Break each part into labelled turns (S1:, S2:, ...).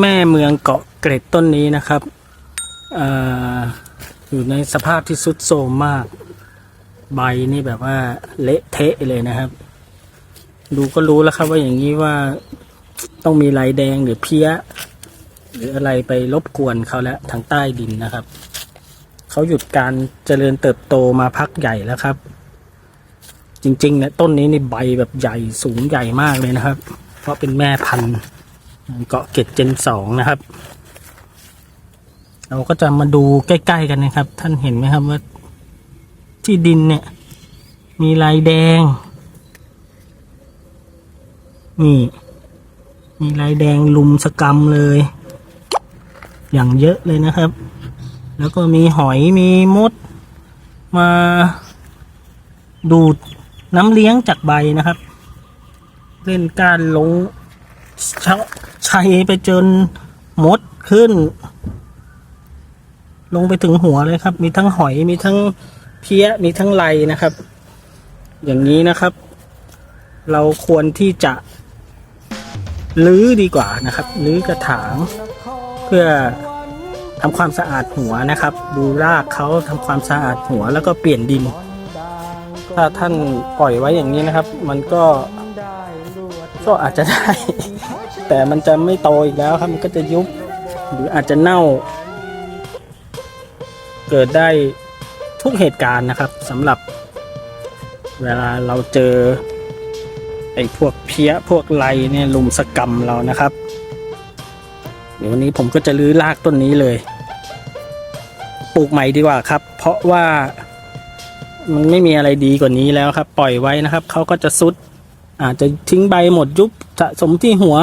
S1: แม่เมืองเกาะเกร็ดต้นนี้นะครับอออยู่ในสภาพที่สุดโทรมมาก ใบนี่แบบว่าเละเทะเลยนะครับ ดูก็รู้แล้วครับว่าอย่างนี้ว่าต้องมีลายแดงหรือเพี้ย หรืออะไรไปรบกวนเขาแล้วทางใต้ดินนะครับ เขาหยุดการเจริญเติบโตมาพักใหญ่แล้วครับ จริงๆเนี่ยต้นนี้นี่ใบแบบใหญ่สูงใหญ่มากเลยนะครับ เพราะเป็นแม่พันธุ์ เกาะเกร็ดเจนสองนะครับ เราก็จะมาดูใกล้ๆกันนะครับ ท่านเห็นไหมครับว่าที่ดินเนี่ย มีลายแดง นี่ มีลายแดงลุมสกรรมเลย อย่างเยอะเลยนะครับ แล้วก็มีหอยมีมด มาดูดน้ำเลี้ยงจากใบนะครับ เล่นการลง ชะชัยไปจนมดขึ้น ลงไปถึงหัวเลยครับ มีทั้งหอยมีทั้งเพี้ยมีทั้งไรนะครับ อย่างนี้นะครับ เราควรที่จะลื้อดีกว่านะครับลื้อกระถาง เพื่อทำความสะอาดหัวนะครับ ดูรากเขาทำความสะอาดหัวแล้วก็เปลี่ยนดิน ถ้าท่านปล่อยไว้อย่างนี้นะครับ มันก็ ก็อาจจะได้ แต่มันจะไม่โตอีกแล้วครับมันก็จะยุบ หรืออาจจะเน่า เกิดได้ทุกเหตุการณ์นะครับสำหรับเวลาเราเจอ ไอ้พวกเพี้ยพวกไรเนี่ยลุมสกรรมเรานะครับ เดี๋ยววันนี้ผมก็จะรื้อรากต้นนี้เลย ปลูกใหม่ดีกว่าครับ เพราะว่ามันไม่มีอะไรดีกว่านี้แล้วครับ ปล่อยไว้นะครับเขาก็จะซุด อาจจะทิ้งใบหมดยุบสะสมที่หัว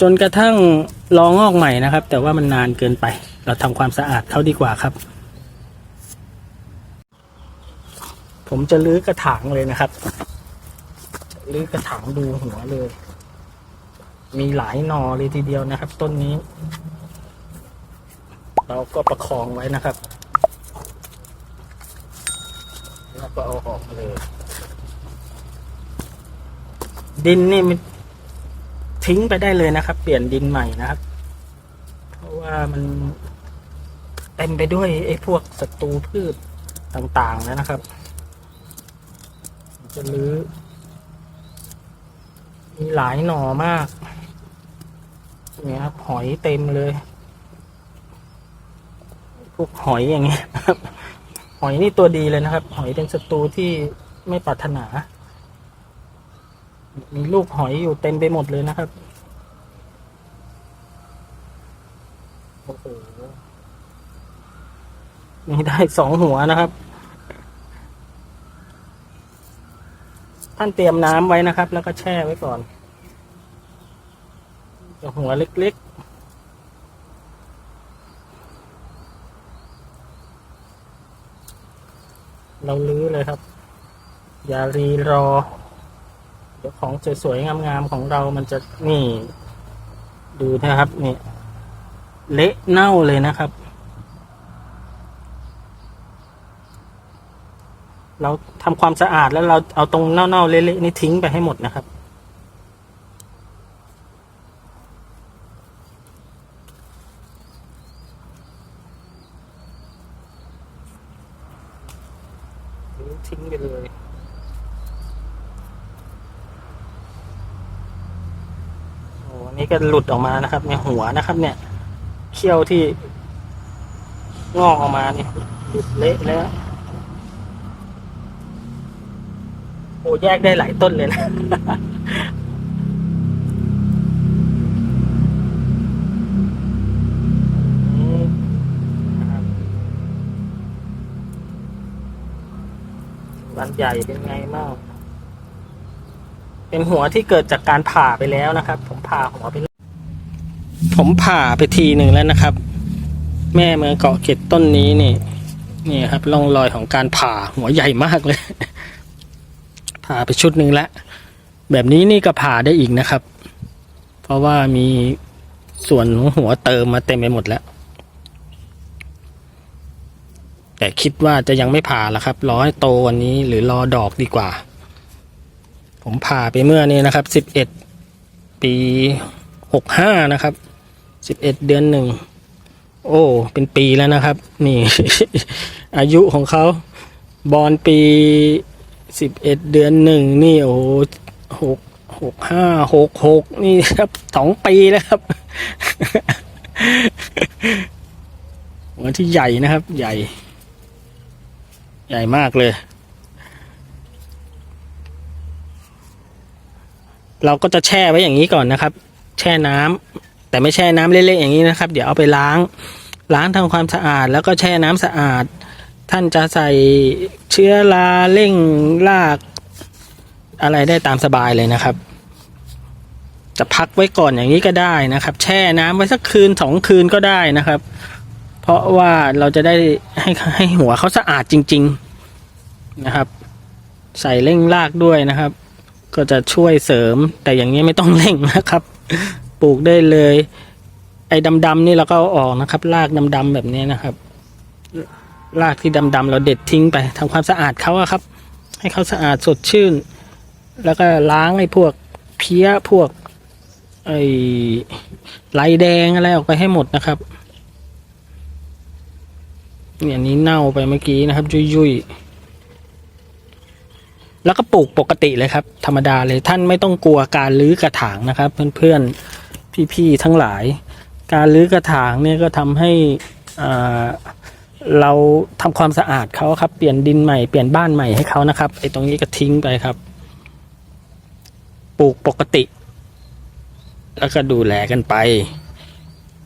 S1: จนกระทั่งรองอกใหม่นะครับ แต่ว่ามันนานเกินไป เราทำความสะอาดเขาดีกว่าครับ ผมจะลื้อกระถางเลยนะครับลื้อกระถางดูหัวเลย มีหลายนอเลยทีเดียวนะครับ ต้นนี้ เราก็ประคองไว้นะครับ แล้วก็เอาออกมาเลย ดินนี่มันทิ้งไปได้เลยนะครับ เปลี่ยนดินใหม่นะครับ เพราะว่ามันเต็มไปด้วยไอ้พวกศัตรูพืชต่างๆแล้วนะครับ จะรื้อมีหลายหน่อมากเนี่ยครับหอยเต็มเลย พวกหอยอย่างเงี้ยครับ หอยนี่ตัวดีเลยนะครับ หอยเป็นศัตรูที่ไม่ปรารถนา มีลูกหอยอยู่เต็มไปหมดเลยนะครับ โอ้โหนี่ได้สองหัวนะครับ ท่านเตรียมน้ำไว้นะครับ แล้วก็แช่ไว้ก่อนหัวเล็กๆ เราลื้อเลยครับ อย่ารีรอ เดี๋ยวของสวยๆงามๆของเรามันจะนี่ ดูนะครับ นี่ เละเน่าเลยนะครับ เราทำความสะอาดแล้วเราเอาตรงเน่าๆเละๆนี่ทิ้งไปให้หมดนะครับทิ้งไปเลย โอ้อั นนี่ก็หลุดออกมานะครับในหัวนะครับ เนี่ยเขี้ยวที่งอกออกมาเนี่หลุดเละแล้วโอ้แยกได้หลายต้นเลยนะอืมนะครับวันใหญ่เป็นไงบ้าง เป็นหัวที่เกิดจากการผ่าไปแล้วนะครับ ผมผ่าหัวไปผมผ่าไปทีหนึ่งแล้วนะครับ แม่เมืองเกาะเกร็ดต้นนี้นี่นี่ครับร่องรอยของการผ่าหัวใหญ่มากเลย ผ่าไปชุดหนึ่งแล้วแบบนี้นี่ก็ผ่าได้อีกนะครับ เพราะว่ามีส่วนของหัวเติมมาเต็มไปหมดแล้ว แต่คิดว่าจะยังไม่ผ่าละครับรอให้โตวันนี้หรือรอดอกดีกว่า ผมผ่าไปเมื่อนี้นะครับสิบเอ็ดปีหกห้านะครับสิบเอ็ดเดือนหนึ่งโอ้ เป็นปีแล้วนะครับ นี่ อายุของเขาบอลปีสิบเอ็ดเดือนหนึ่งนี่โอ้หหกหกห้าหกหกนี่ครับสองปีแล้วครับหัวที่ใหญ่นะครับ ใหญ่ ใหญ่มากเลย เราก็จะแช่ไว้อย่างนี้ก่อนนะครับ แช่น้ำแต่ไม่แช่น้ำเละๆอย่างนี้นะครับ เดี๋ยวเอาไปล้าง ล้างทำความสะอาด แล้วก็แช่น้ำสะอาด ท่านจะใส่เชื้อราเร่งราก อะไรได้ตามสบายเลยนะครับ จะพักไว้ก่อนอย่างนี้ก็ได้นะครับ แช่น้ำไว้สักคืนสองคืนก็ได้นะครับ เพราะว่าเราจะได้ให้ให้หัวเขาสะอาดจริง ๆนะครับ ใส่เร่งรากด้วยนะครับ ก็จะช่วยเสริมแต่อย่างนี้ไม่ต้องเร่งนะครับ ปลูกได้เลย ไอ้ดำๆนี่เราก็ออกนะครับรากดำๆแบบนี้นะครับรากที่ดำๆเราเด็ดทิ้งไปทำความสะอาดเขาอะครับ ให้เขาสะอาดสดชื่น แล้วก็ล้างไอ้พวกเพี้ยพวกไอ้ลายแดงอะไรออกไปให้หมดนะครับเนี่ยอันนี้เน่าไปเมื่อกี้นะครับ ยุยๆ แล้วก็ปลูกปกติเลยครับ ธรรมดาเลยท่านไม่ต้องกลัวการรื้อกระถางนะครับ เพื่อนๆพี่ๆทั้งหลาย การรื้อกระถางเนี่ยก็ทำให้อ่าเราทำความสะอาดเขาครับ เปลี่ยนดินใหม่เปลี่ยนบ้านใหม่ให้เขานะครับไอ้ตรงนี้ก็ทิ้งไปครับ ปลูกปกติ แล้วก็ดูแลกันไป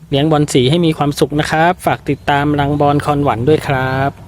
S1: เลี้ยงบอลสีให้มีความสุขนะครับ ฝากติดตามรังบอลคอนหวันด้วยครับ